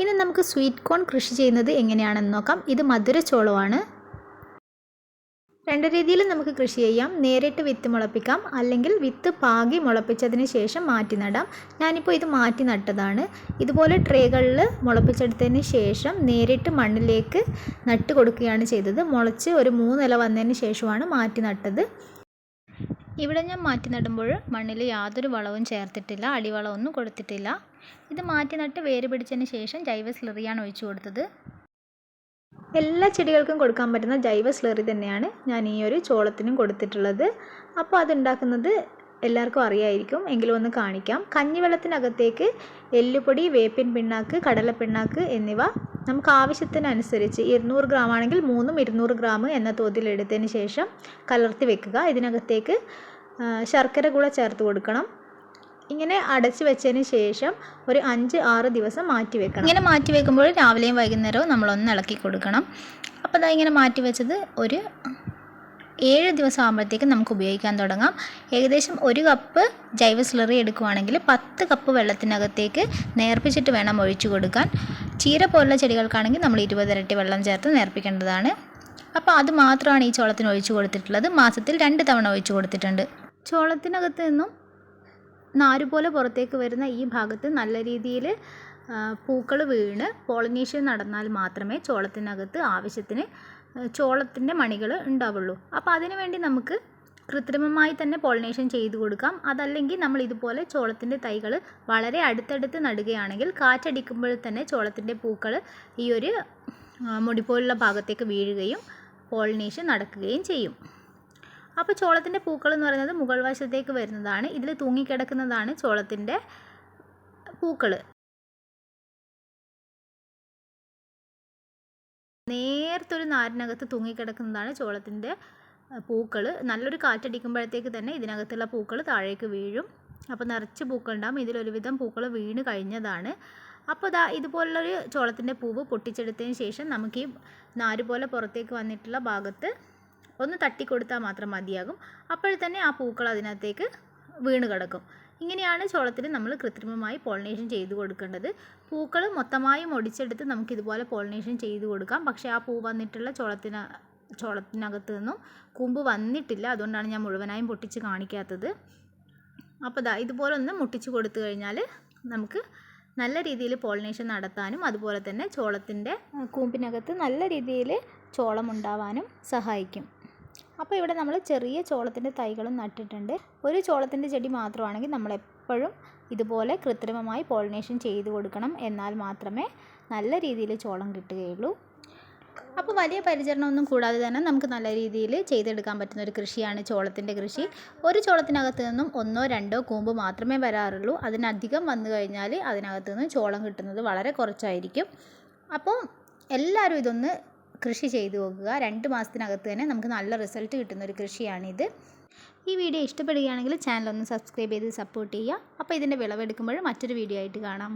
ഇനി നമുക്ക് sweet corn കൃഷി ചെയ്യുന്നത് എങ്ങനെയാണെന്ന് നോക്കാം. ഇത് മധുരച്ചോളമാണ് രണ്ട് രീതിയിലും നമുക്ക് കൃഷി ചെയ്യാം. നേരിട്ട് വിത്ത് മുളപ്പിക്കാം. അല്ലെങ്കിൽ വിത്ത് പാകി മുളപ്പിച്ചതിന് ശേഷം മാറ്റി നടാം. ഞാനിപ്പോൾ ഇത് മാറ്റി നട്ടതാണ്. ഇതുപോലെ ട്രേകളിൽ മുളപ്പിച്ചെടുത്തതിന് ശേഷം നേരിട്ട് മണ്ണിലേക്ക് നട്ട് കൊടുക്കുകയാണ് ചെയ്തത്. മുളച്ച് ഒരു മൂന്നില വന്നതിന് ശേഷമാണ് മാറ്റി നട്ടത്. ഇവിടെ ഞാൻ മാറ്റി നടുമ്പോൾ മണ്ണിൽ യാതൊരു വളവും ചേർത്തിട്ടില്ല അടിവളമൊന്നും കൊടുത്തിട്ടില്ല. ഇത് മാറ്റി നട്ട് വേര് പിടിച്ചതിന് ശേഷം ജൈവ സ്ലറിയാണ് ഒഴിച്ചു കൊടുത്തത്. എല്ലാ ചെടികൾക്കും കൊടുക്കാൻ പറ്റുന്ന ജൈവ സ്ലറി തന്നെയാണ് ഞാൻ ഈ ഒരു ചോളത്തിനും കൊടുത്തിട്ടുള്ളത്. അപ്പോൾ അതുണ്ടാക്കുന്നത് എല്ലാവർക്കും അറിയായിരിക്കും എങ്കിലും ഒന്ന് കാണിക്കാം. കഞ്ഞിവെള്ളത്തിനകത്തേക്ക് എല്ലുപൊടി വേപ്പിൻ പിണ്ണാക്ക് കടല പിണ്ണാക്ക് എന്നിവ നമുക്ക് ആവശ്യത്തിനനുസരിച്ച് ഇരുന്നൂറ് ഗ്രാം ആണെങ്കിൽ മൂന്നും ഇരുന്നൂറ് ഗ്രാം എന്ന തോതിൽ എടുത്തതിന് ശേഷം കലർത്തി വെക്കുക. ഇതിനകത്തേക്ക് ശർക്കര കൂടെ ചേർത്ത് കൊടുക്കണം. ഇങ്ങനെ അടച്ച് വെച്ചതിന് ശേഷം ഒരു അഞ്ച് ആറ് ദിവസം മാറ്റി വെക്കണം. ഇങ്ങനെ മാറ്റി വെക്കുമ്പോൾ രാവിലെയും വൈകുന്നേരവും നമ്മളൊന്ന് ഇളക്കി കൊടുക്കണം. അപ്പോൾ അതാ ഇങ്ങനെ മാറ്റി വെച്ചത് ഒരു ഏഴ് ദിവസം ആകുമ്പോഴത്തേക്കും നമുക്ക് ഉപയോഗിക്കാൻ തുടങ്ങാം. ഏകദേശം ഒരു കപ്പ് ജൈവ സ്ലറി എടുക്കുവാണെങ്കിൽ പത്ത് കപ്പ് വെള്ളത്തിനകത്തേക്ക് നേർപ്പിച്ചിട്ട് വേണം ഒഴിച്ചു കൊടുക്കാൻ. ചീര പോലുള്ള ചെടികൾക്കാണെങ്കിൽ നമ്മൾ ഇരുപത് ഇരട്ടി വെള്ളം ചേർത്ത് നേർപ്പിക്കേണ്ടതാണ്. അപ്പോൾ അത് മാത്രമാണ് ഈ ചോളത്തിന് ഒഴിച്ചു കൊടുത്തിട്ടുള്ളത്. മാസത്തിൽ രണ്ട് തവണ ഒഴിച്ചു കൊടുത്തിട്ടുണ്ട്. ചോളത്തിനകത്ത് നിന്നും നാരുപോലെ പുറത്തേക്ക് വരുന്ന ഈ ഭാഗത്ത് നല്ല രീതിയിൽ പൂക്കൾ വീണ് പോളിനേഷൻ നടന്നാൽ മാത്രമേ ചോളത്തിനകത്ത് ആവശ്യത്തിന് ചോളത്തിന്റെ മണികൾ ഉണ്ടാവുള്ളൂ. അപ്പോൾ അതിനുവേണ്ടി നമുക്ക് കൃത്രിമമായി തന്നെ പോളിനേഷൻ ചെയ്തു കൊടുക്കാം. അതല്ലെങ്കിൽ നമ്മൾ ഇതുപോലെ ചോളത്തിന്റെ തൈകൾ വളരെ അടുത്തടുത്ത് നടുകയാണെങ്കിൽ കാറ്റടിക്കുമ്പോൾ തന്നെ ചോളത്തിന്റെ പൂക്കൾ ഈ ഒരു മുടിപ്പോലുള്ള ഭാഗത്തേക്ക് വീഴുകയും പോളിനേഷൻ നടക്കുകയും ചെയ്യും. അപ്പോൾ ചോളത്തിന്റെ പൂക്കൾ എന്ന് പറയുന്നത് മുകൾ വശത്തേക്ക് വരുന്നതാണ്. ഇതിൽ തൂങ്ങിക്കിടക്കുന്നതാണ് ചോളത്തിന്റെ പൂക്കൾ നേർത്തൊരു നാരിനകത്ത് തൂങ്ങിക്കിടക്കുന്നതാണ് ചോളത്തിന്റെ പൂക്കൾ നല്ലൊരു കാറ്റടിക്കുമ്പോഴത്തേക്ക് തന്നെ ഇതിനകത്തുള്ള പൂക്കൾ താഴേക്ക് വീഴും. അപ്പോൾ നിറച്ച് പൂക്കൾ ഉണ്ടാകും ഇതിലൊരുവിധം പൂക്കൾ വീണ് കഴിഞ്ഞതാണ്. അപ്പോൾ ഇതാ ഇതുപോലുള്ളൊരു ചോളത്തിന്റെ പൂവ് പൊട്ടിച്ചെടുത്തതിന് ശേഷം നമുക്ക് ഈ നാര് പോലെ പുറത്തേക്ക് വന്നിട്ടുള്ള ഭാഗത്ത് ഒന്ന് തട്ടിക്കൊടുത്താൽ മാത്രം മതിയാകും. അപ്പോഴത്തന്നെ തന്നെ ആ പൂക്കൾ അതിനകത്തേക്ക് വീണ് കിടക്കും. ഇങ്ങനെയാണ് ചോളത്തിന് നമ്മൾ കൃത്രിമമായി പോളിനേഷൻ ചെയ്ത് കൊടുക്കേണ്ടത്. പൂക്കൾ മൊത്തമായും ഒടിച്ചെടുത്ത് നമുക്കിതുപോലെ പോളിനേഷൻ ചെയ്ത് കൊടുക്കാം. പക്ഷേ ആ പൂ വന്നിട്ടുള്ള ചോളത്തിന് ചോളത്തിനകത്ത് നിന്നും കൂമ്പ് വന്നിട്ടില്ല. അതുകൊണ്ടാണ് ഞാൻ മുഴുവനായും പൊട്ടിച്ച് കാണിക്കാത്തത്. അപ്പോൾ ദാ ഇതുപോലെ ഒന്ന് മുട്ടിച്ച് കൊടുത്തു കഴിഞ്ഞാൽ നമുക്ക് നല്ല രീതിയിൽ പോളിനേഷൻ നടത്താനും അതുപോലെ തന്നെ ചോളത്തിന്റെ കൂമ്പിനകത്ത് നല്ല രീതിയിൽ ചോളം ഉണ്ടാവാനും സഹായിക്കും. അപ്പോൾ ഇവിടെ നമ്മൾ ചെറിയ ചോളത്തിന്റെ തൈകളും നട്ടിട്ടുണ്ട്. ഒരു ചോളത്തിന്റെ ചെടി മാത്രമാണെങ്കിൽ നമ്മൾ എപ്പോഴും ഇതുപോലെ കൃത്രിമമായി പോളിനേഷൻ ചെയ്തു കൊടുക്കണം. എന്നാൽ മാത്രമേ നല്ല രീതിയിൽ ചോളം കിട്ടുകയുള്ളൂ. അപ്പോൾ വലിയ പരിചരണമൊന്നും കൂടാതെ തന്നെ നമുക്ക് നല്ല രീതിയിൽ ചെയ്തെടുക്കാൻ പറ്റുന്ന ഒരു കൃഷിയാണ് ചോളത്തിന്റെ കൃഷി. ഒരു ചോളത്തിനകത്ത് നിന്നും ഒന്നോ രണ്ടോ കൂമ്പ് മാത്രമേ വരാറുള്ളൂ. അതിനധികം വന്നു കഴിഞ്ഞാൽ അതിനകത്ത് നിന്ന് ചോളം കിട്ടുന്നത് വളരെ കുറച്ചായിരിക്കും. അപ്പോൾ എല്ലാവരും ഇതൊന്ന് കൃഷി ചെയ്തു നോക്കുക. രണ്ട് മാസത്തിനകത്ത് തന്നെ നമുക്ക് നല്ല റിസൾട്ട് കിട്ടുന്ന ഒരു കൃഷിയാണിത്. ഈ വീഡിയോ ഇഷ്ടപ്പെടുകയാണെങ്കിൽ ചാനൽ ഒന്ന് സബ്സ്ക്രൈബ് ചെയ്ത് സപ്പോർട്ട് ചെയ്യുക. അപ്പോൾ ഇതിന്റെ വിളവെടുക്കുമ്പോൾ മറ്റൊരു വീഡിയോ ആയിട്ട് കാണാം.